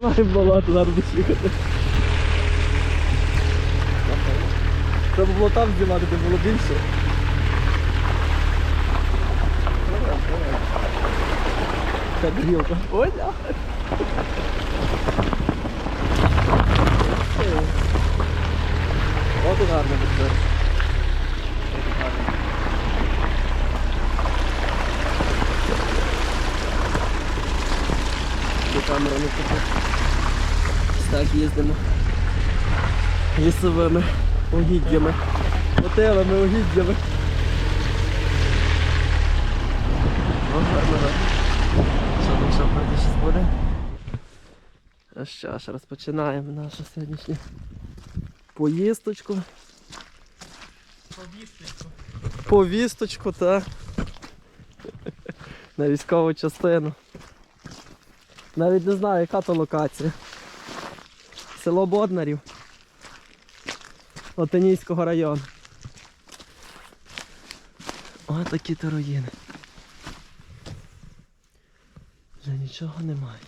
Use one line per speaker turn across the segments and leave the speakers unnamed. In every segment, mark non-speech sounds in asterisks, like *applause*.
Маємо болото зараз їхати. Треба було там знімати, де було більше. Це дрілка. Ой, ля. От і гарно буде. До Так їздимо. Лісовими угіддями. Мотелами, угіддями. О, гарно, гарно. Що там що вроді щось буде? А що ж, розпочинаємо нашу сьогоднішню поїздочку. Повісточку, так. На військову частину. Навіть не знаю, яка то локація. Село Боднарів. Латинійського району. Ось такі то руїни. Вже нічого немає.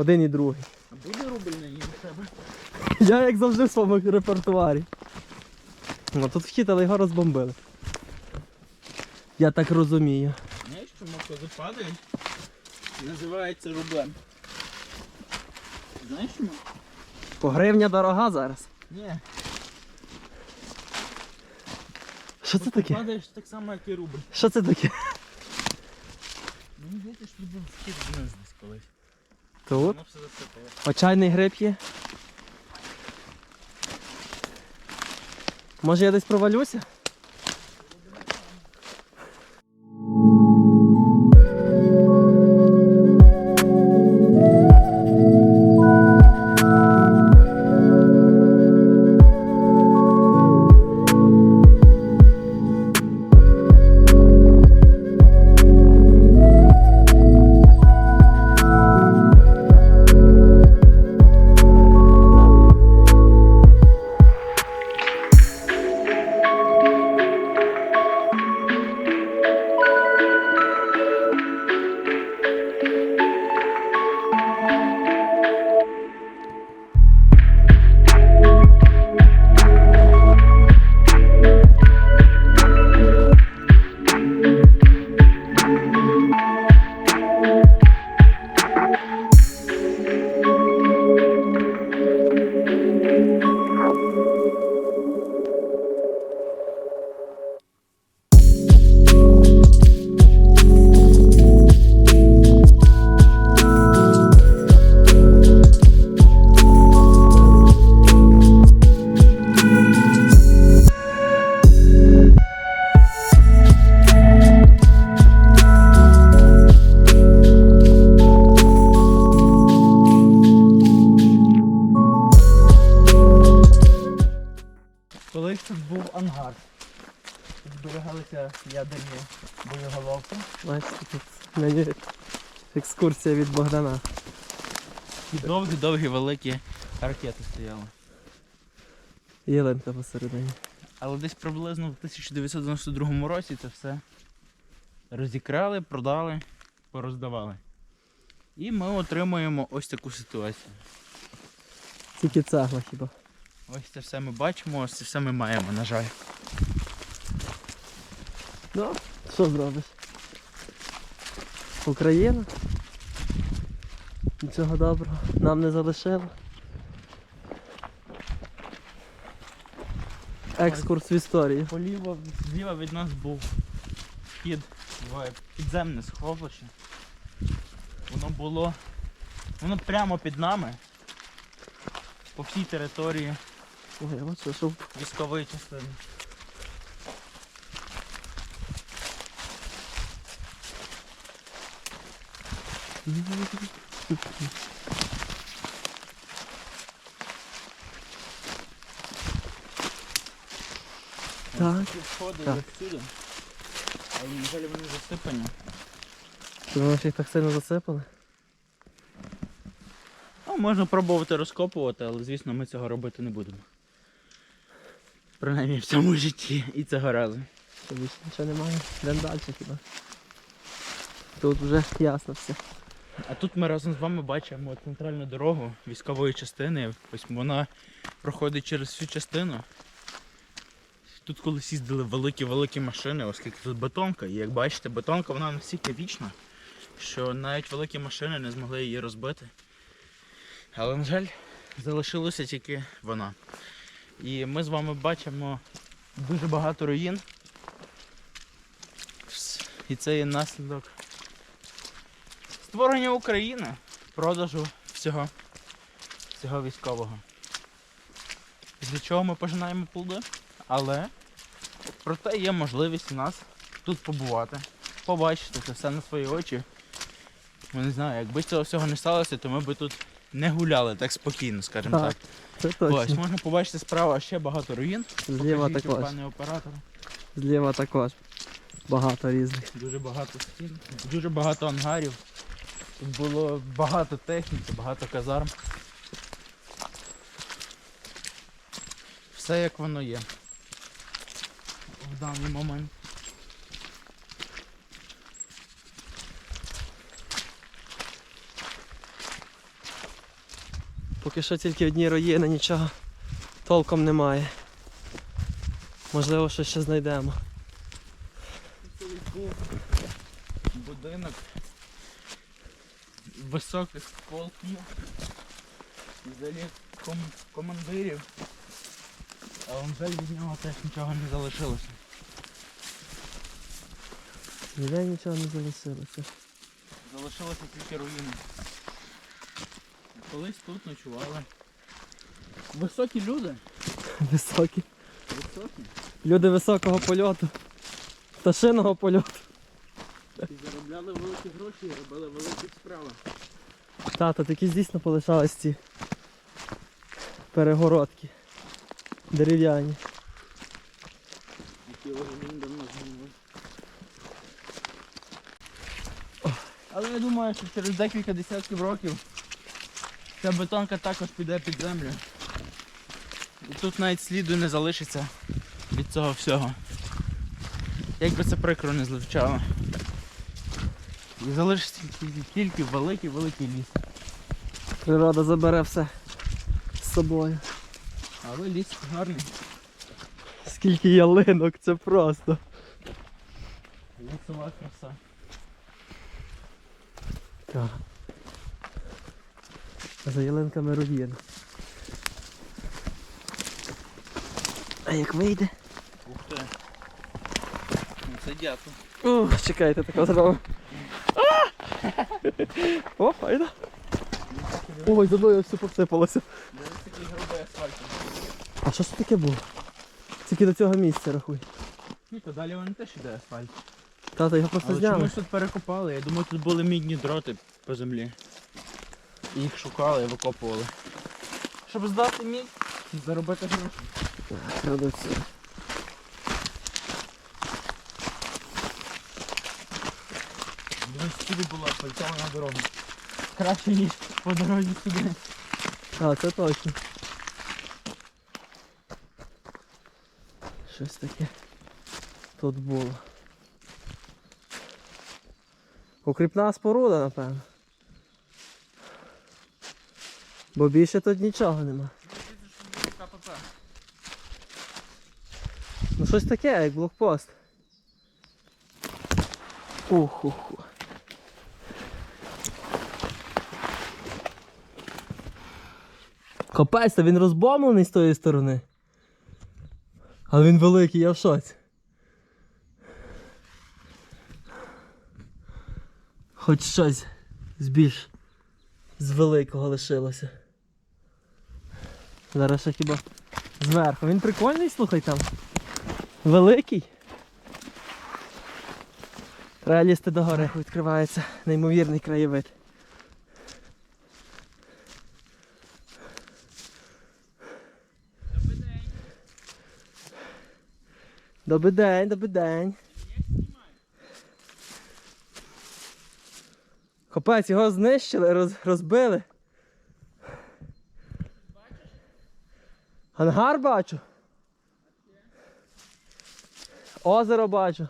Один і другий.
Буде рубль на ній у себе?
Я як завжди в своєму репертуарі. Ну тут вхід, але його розбомбили. Я так розумію.
Знаєш, чому коли падають? Називається рублем. Знаєш чому?
По гривня дорога зараз.
Ні.
Що це таке?
Падаєш так само, як і рубль.
Що це таке?
Мені здається, що любив вхід вниз десь колись.
Тут. Очайний гриб є. Може я десь провалюся? Екскурсія від Богдана.
І довгі-довгі великі ракети стояли.
Єленка посередині.
Але десь приблизно в 1992 році це все розікрали, продали, пороздавали. І ми отримуємо ось таку ситуацію.
Тільки цегла хіба.
Ось це все ми бачимо, ось це все ми маємо, на жаль.
Ну, що зробиш? Україна. Нічого доброго. Нам не залишило. Екскурс в історію.
Поліво зліва від нас був вхід в підземне сховище. Воно було. Воно прямо під нами. По всій території
Ой, от що,
військової частини.
Так.
Ці сходи
Так.
є всюди. Але на жаль вони засипані.
Ти думаєш, їх так сильно засипали?
Ну, можна пробувати розкопувати, але звісно ми цього робити не будемо. Принаймні в цьому житті і цього разу.
Більше нічого немає. Йдемо далі хіба. Тут вже ясно все.
А тут ми разом з вами бачимо центральну дорогу військової частини. Ось вона проходить через всю частину. Тут колись їздили великі-великі машини, оскільки тут бетонка. І як бачите, бетонка вона настільки вічна, що навіть великі машини не змогли її розбити. Але, на жаль, залишилася тільки вона. І ми з вами бачимо дуже багато руїн. І це є наслідок створення України, продажу всього, всього військового. Для чого ми пожинаємо плоди? Але проте є можливість у нас тут побувати, побачити це все на свої очі. Ну, не знаю, якби цього всього не сталося, то ми б тут не гуляли так спокійно, скажімо
Так,
так.
Це
Ось можна побачити справа ще багато руїн.
Зліва
Покажіть,
також.
пане оператор.
Зліва також. Багато різних.
Дуже багато стін, дуже багато ангарів. Тут було багато техніки, багато казарм. Все як воно є. В даний момент.
Поки що тільки одні руїни, нічого толком немає. Можливо, щось ще знайдемо.
будинок високих полків, взагалі ком- командирів. Але на жаль від нього теж нічого не залишилося.
Ніде нічого не залишилося.
Залишилося тільки руїни. Колись тут ночували. Високі люди. *laughs*
Високі.
Високі.
Люди високого польоту. Пташиного польоту.
І заробляли великі гроші і робили великі справи.
Тато, такі дійсно полишались ці перегородки. Дерев'яні.
Які давно. Але я думаю, що через декілька десятків років ця бетонка також піде під землю. І тут навіть сліду не залишиться від цього всього. Як би це прикро не звучало. І залишиться тільки, великий-великий ліс.
Природа забере все з собою.
Але ліс гарний.
Скільки ялинок, це просто.
Лісова краса.
Так. За ялинками руїни. А як вийде?
Ух ти. Ну, Це дякую.
Ух, чекайте, тако зробимо. О, файно. Ой, за мною все посипалося. А що ж це таке було? Тільки до цього місця рахуй.
Ні, то далі вони теж іде асфальт.
Тато його просто
Але
зняли.
чомусь тут перекопали. Я думаю, тут були мідні дроти по землі. І Їх шукали і викопували. Щоб здати мідь заробити гроші.
Крадуться.
Дивись, сюди була асфальтована дорога. Краще, ніж по дорозі сюди.
А, це точно. Щось таке тут було. Укріпна споруда, напевно. Бо більше тут нічого нема. Ну щось таке, як блокпост. Уху-ху. Капець, він розбомлений з тої сторони. Але він великий, я в шоці. Хоч щось з більш з великого лишилося. Зараз ще хіба зверху. Він прикольний, слухай там. Великий. Треба лізти до гори. Відкривається неймовірний краєвид. Добрий день, добрий день. Капець, його знищили, роз, розбили. Ангар бачу. Озеро бачу.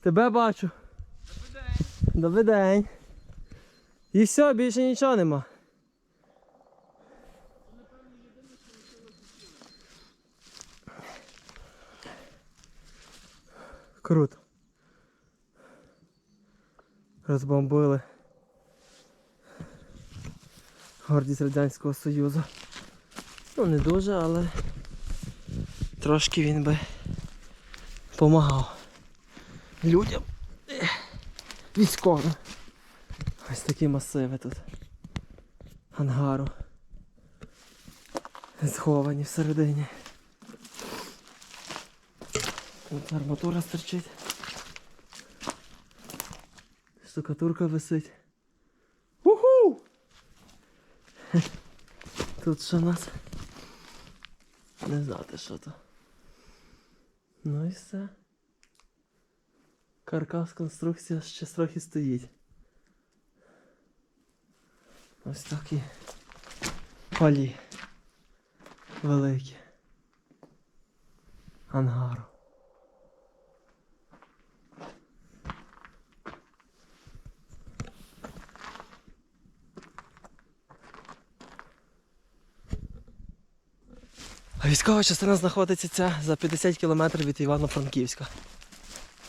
Тебе бачу. Добрий день. І все, більше нічого нема. Круто. Розбомбили. Гордість Радянського Союзу. Ну, не дуже, але трошки він би допомагав людям. Військовим. Ось такі масиви тут. Ангару. Сховані всередині. Тут арматура стерчить. Штукатурка висить. Уху! *laughs* Тут що нас? Не знати що то. Ну і все. Каркас конструкція ще трохи стоїть. Ось такі полі. Великі. Ангару. Військова частина знаходиться ця за 50 кілометрів від Івано-Франківська.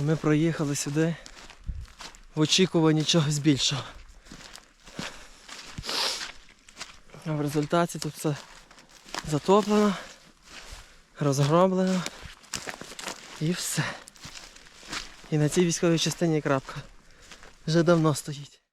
І ми проїхали сюди в очікуванні чогось більшого. А в результаті тут все затоплено, розгроблено і все. І на цій військовій частині крапка. Вже давно стоїть.